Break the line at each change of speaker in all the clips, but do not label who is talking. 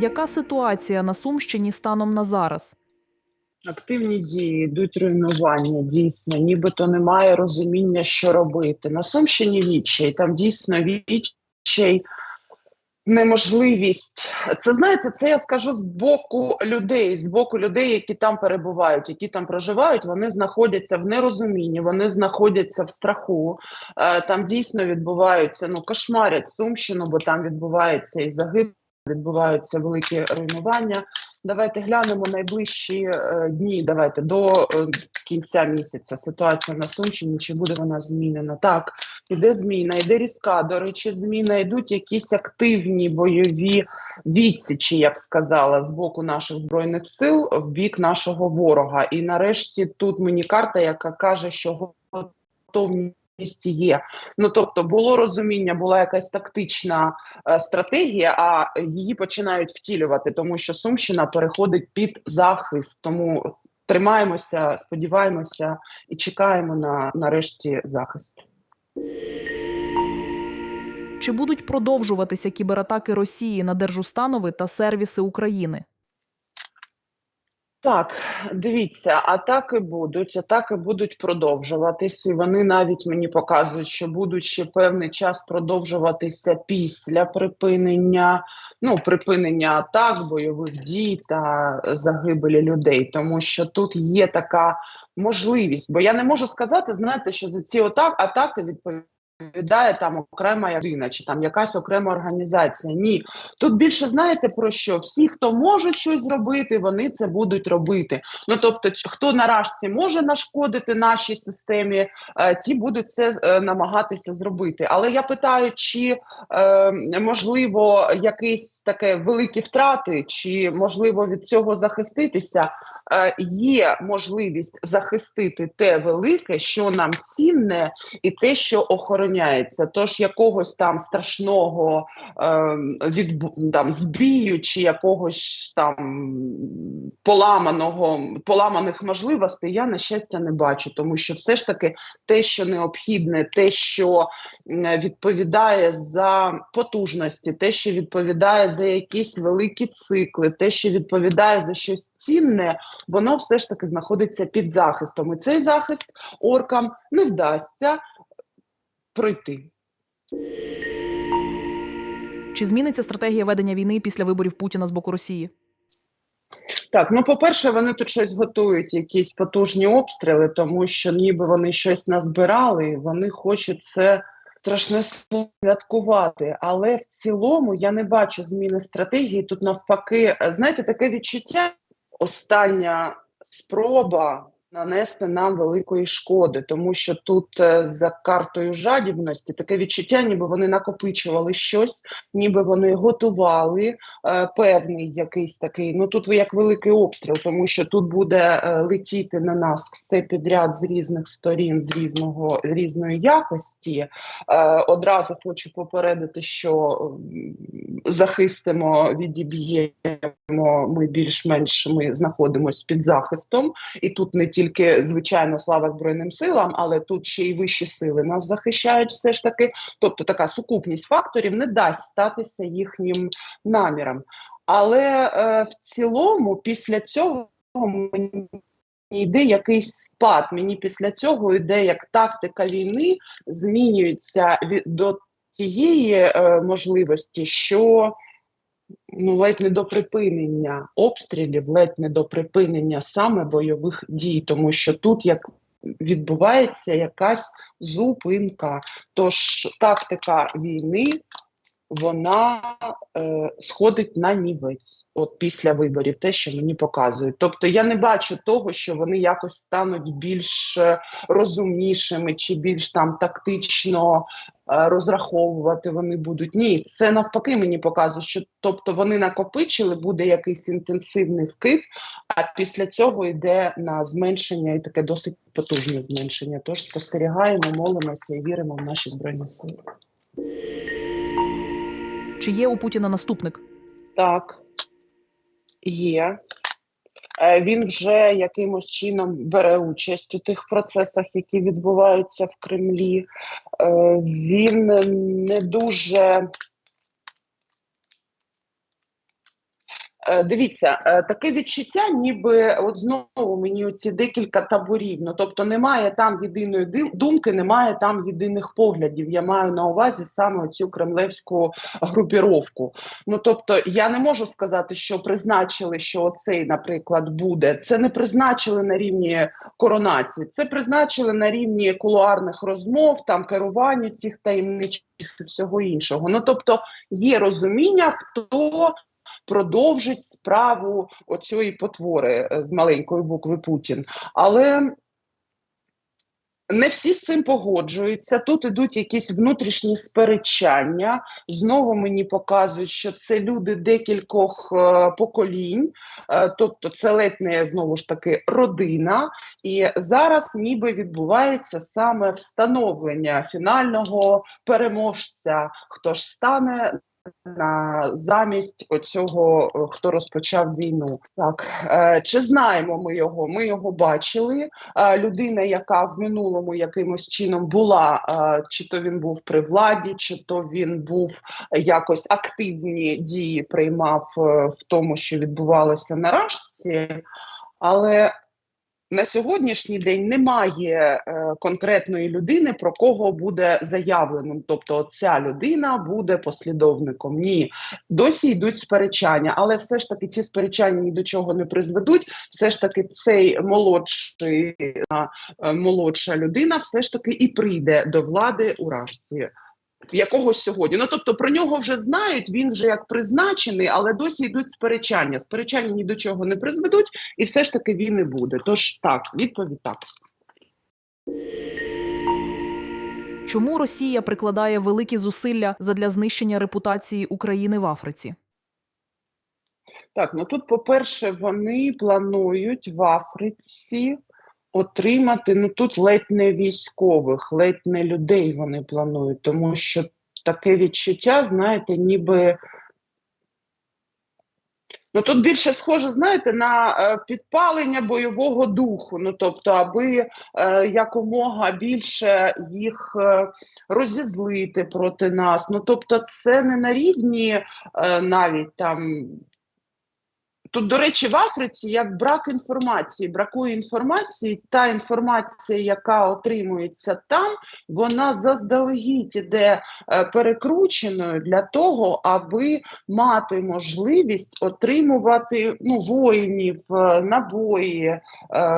Яка ситуація на Сумщині станом на зараз?
Активні дії, йдуть руйнування, дійсно, нібито немає розуміння, що робити. На Сумщині відчай, там дійсно відчай, неможливість. Це знаєте, це я скажу з боку людей, з боку людей, які там перебувають, які там проживають, вони знаходяться в нерозумінні, вони знаходяться в страху. Е, Там дійсно відбуваються, ну кошмарять Сумщину, бо там відбувається і загиб, відбуваються великі руйнування. Давайте глянемо найближчі е, дні. Давайте до е, кінця місяця ситуація на Сумщині. Чи буде вона змінена? Так, іде зміна, іде різка. До речі, зміна йдуть якісь активні бойові відсічі, я б сказала, з боку наших збройних сил в бік нашого ворога. І нарешті тут мені карта, яка каже, що готовність є. Ну тобто було розуміння, була якась тактична е, стратегія, а її починають втілювати, тому що Сумщина переходить під захист. Тому тримаємося, сподіваємося і чекаємо на нарешті захист.
Чи будуть продовжуватися кібератаки Росії на держустанови та сервіси України?
Так, дивіться, атаки будуть, атаки будуть продовжуватися. Вони навіть мені показують, що будуть ще певний час продовжуватися після припинення, ну припинення атак, бойових дій та загибелі людей, тому що тут є така можливість. Бо я не можу сказати, знаєте, що за ці атак, атаки відповідають. Відповідає там окрема людина чи там якась окрема організація. Ні, тут більше знаєте про що? Всі, хто можуть щось зробити, вони це будуть робити. Ну тобто, хто наразі може нашкодити нашій системі, е, ті будуть це е, намагатися зробити. Але я питаю, чи е, можливо якісь таке великі втрати, чи можливо від цього захиститися? Е, є можливість захистити те велике, що нам цінне, і те, що охороняється. Тож якогось там страшного е, відбу, там, збію чи якогось там поламаного, поламаних можливостей я, на щастя, не бачу, тому що все ж таки те, що необхідне, те, що відповідає за потужності, те, що відповідає за якісь великі цикли, те, що відповідає за щось цінне, воно все ж таки знаходиться під захистом. І цей захист оркам не вдасться пройти.
Чи зміниться стратегія ведення війни після виборів Путіна з боку Росії?
Так, ну по-перше, вони тут щось готують, якісь потужні обстріли, тому що ніби вони щось назбирали, і вони хочуть це страшне святкувати. Але в цілому я не бачу зміни стратегії. Тут навпаки, знаєте, таке відчуття, остання спроба нанести нам великої шкоди, тому що тут е, за картою жадібності таке відчуття, ніби вони накопичували щось, ніби вони готували е, певний якийсь такий. Ну тут як великий обстріл, тому що тут буде е, летіти на нас все підряд з різних сторін, з різного з різної якості. Е, одразу хочу попередити, що захистимо, відіб'ємо. Ми більш-менш ми знаходимося під захистом, і тут не тільки звичайно слава збройним силам, але тут ще й вищі сили нас захищають, все ж таки. Тобто така сукупність факторів не дасть статися їхнім намірам. Але е, в цілому, після цього мені йде якийсь спад. Мені після цього йде як тактика війни змінюється від до тієї е, можливості, що ну ледь не до припинення обстрілів, ледь не до припинення саме бойових дій, тому що тут як відбувається якась зупинка. Тож тактика війни вона е, сходить на нівець от після виборів, те, що мені показують. Тобто я не бачу того, що вони якось стануть більш е, розумнішими чи більш там тактично е, розраховувати вони будуть. Ні, це навпаки мені показує, що тобто вони накопичили, буде якийсь інтенсивний вкид, а після цього йде на зменшення і таке досить потужне зменшення. Тож спостерігаємо, молимося і віримо в наші збройні сили.
Чи є у Путіна наступник?
Так, є. Е, Він вже якимось чином бере участь у тих процесах, які відбуваються в Кремлі. Е, Він не дуже. Дивіться, е, таке відчуття, ніби от знову мені оці декілька таборів. Ну тобто немає там єдиної думки, немає там єдиних поглядів. Я маю на увазі саме цю кремлевську групіровку. Ну тобто, я не можу сказати, що призначили, що оцей, наприклад, буде. Це не призначили на рівні коронації, це призначили на рівні кулуарних розмов, там керування цих таємничих і всього іншого. Ну тобто є розуміння, хто продовжить справу оцієї потвори е, з маленької букви Путін. Але не всі з цим погоджуються. Тут ідуть якісь внутрішні сперечання. Знову мені показують, що це люди декількох е, поколінь, е, тобто це ледь не знову ж таки родина. І зараз ніби відбувається саме встановлення фінального переможця, хто ж стане. На замість оцього, е, хто розпочав війну, так е, чи знаємо ми його? Ми його бачили. Е, людина, яка в минулому якимось чином була, чи то він був при владі, чи то він був якось активні дії приймав в тому, що відбувалося на Рашці, але на сьогоднішній день немає е, конкретної людини, про кого буде заявленим. Тобто, ця людина буде послідовником. Ні, досі йдуть сперечання, але все ж таки ці сперечання ні до чого не призведуть. Все ж таки, цей молодший е, молодша людина все ж таки і прийде до влади у Рашці. Якогось сьогодні. Ну тобто про нього вже знають, він вже як призначений, але досі йдуть сперечання. Сперечання ні до чого не призведуть, і все ж таки він і буде. Тож так, відповідь так.
Чому Росія прикладає великі зусилля задля знищення репутації України в Африці?
Так, ну тут, по-перше, вони планують в Африці отримати ну тут ледь не військових, ледь не людей вони планують, тому що таке відчуття, знаєте, ніби. Ну тут більше схоже, знаєте, на е, підпалення бойового духу. Ну тобто, аби е, якомога більше їх е, розізлити проти нас. Ну тобто, це не на рівні е, навіть там. Тут, до речі, в Африці як брак інформації, бракує інформації. Та інформація, яка отримується там, вона заздалегідь іде е, перекрученою для того, аби мати можливість отримувати ну, воїнів, е, набої, е,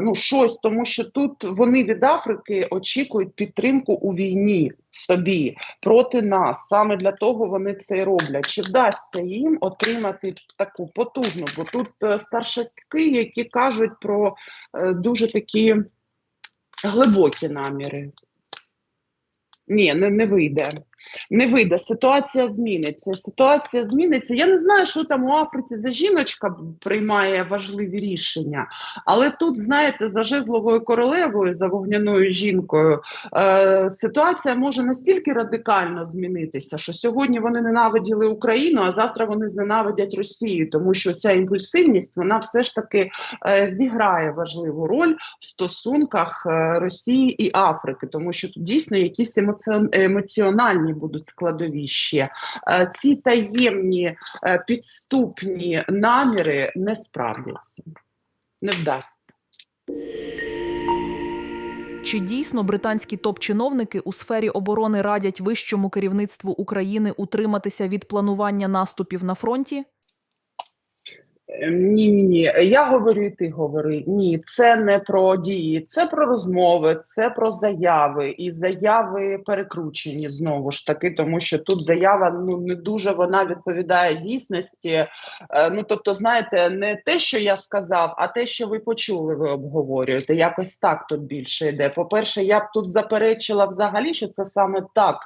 ну щось, тому що тут вони від Африки очікують підтримку у війні собі проти нас. Саме для того вони це й роблять. Чи вдасться їм отримати таку потужну? Тут е, старшаки, які кажуть про е, дуже такі глибокі наміри. Ні, не, не вийде. Не вийде. Ситуація зміниться. Ситуація зміниться. Я не знаю, що там у Африці за жіночка приймає важливі рішення, але тут, знаєте, за жезловою королевою, за вогняною жінкою, е, ситуація може настільки радикально змінитися, що сьогодні вони ненавиділи Україну, а завтра вони зненавидять Росію, тому що ця імпульсивність вона все ж таки е, зіграє важливу роль в стосунках е, Росії і Африки, тому що тут дійсно якісь емоціональні будуть складові ще. Е, Ці таємні е, підступні наміри не справдяться, не вдасться.
Чи дійсно британські топ-чиновники у сфері оборони радять вищому керівництву України утриматися від планування наступів на фронті?
Ні, ні, ні. Я говорю, і ти говори. Ні, це не про дії, це про розмови, це про заяви. І заяви перекручені знову ж таки, тому що тут заява ну не дуже вона відповідає дійсності. Е, ну тобто, знаєте, не те, що я сказав, а те, що ви почули, ви обговорюєте. Якось так тут більше йде. По-перше, я б тут заперечила взагалі, що це саме так.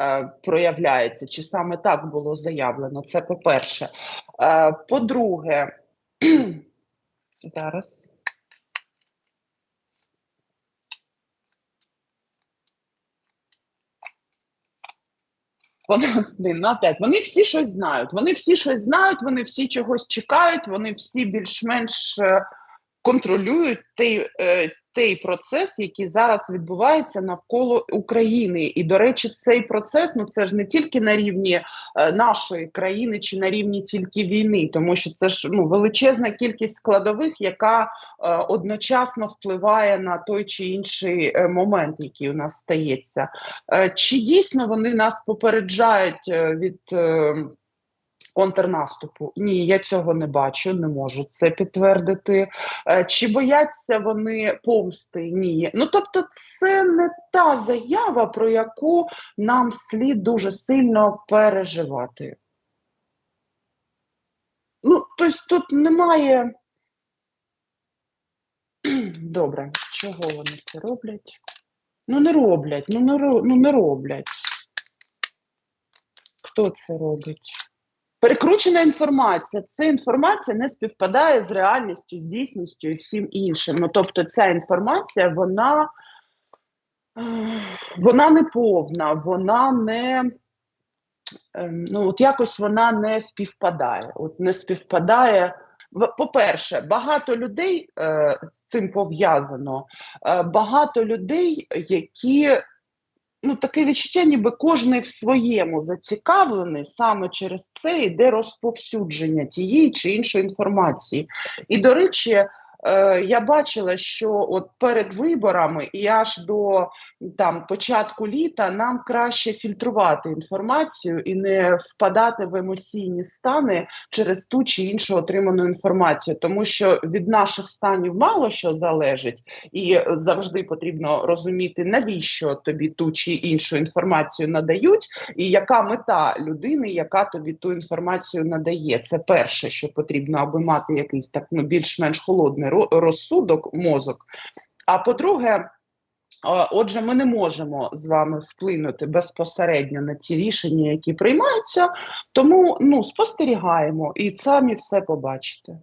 Е, Проявляється, чи саме так було заявлено, це по-перше. Е, По-друге, зараз. Вони, ну опять, вони всі щось знають. Вони всі щось знають, вони всі чогось чекають, вони всі більш-менш е, контролюють ті, той процес, який зараз відбувається навколо України. І, до речі, цей процес ну це ж не тільки на рівні е, нашої країни чи на рівні тільки війни, тому що це ж ну величезна кількість складових, яка е, одночасно впливає на той чи інший е, момент, який у нас стається. Е, чи дійсно вони нас попереджають е, від е, контрнаступу? Ні, я цього не бачу, не можу це підтвердити. Е, Чи бояться вони помсти? Ні. Ну тобто, це не та заява, про яку нам слід дуже сильно переживати. Ну, тобто тут немає. Добре, чого вони це роблять? Ну, не роблять, ну не, ну, не роблять. Хто це робить? Перекручена інформація. Ця інформація не співпадає з реальністю, з дійсністю і всім іншим. Ну, тобто, ця інформація, вона, вона не повна, вона не. ем, Ну, от якось вона не співпадає. От не співпадає. По-перше, багато людей е, з цим пов'язано. Е, багато людей, які ну таке відчуття, ніби кожний в своєму зацікавлений, саме через це йде розповсюдження тієї чи іншої інформації. І до речі, е, я бачила, що от перед виборами і аж до там початку літа нам краще фільтрувати інформацію і не впадати в емоційні стани через ту чи іншу отриману інформацію, тому що від наших станів мало що залежить, і завжди потрібно розуміти, навіщо тобі ту чи іншу інформацію надають, і яка мета людини, яка тобі ту інформацію надає. Це перше, що потрібно, аби мати якийсь так ну більш-менш холодний розсудок, мозок. А по-друге, Отже, ми не можемо з вами вплинути безпосередньо на ті рішення, які приймаються, тому ну спостерігаємо і самі все побачите.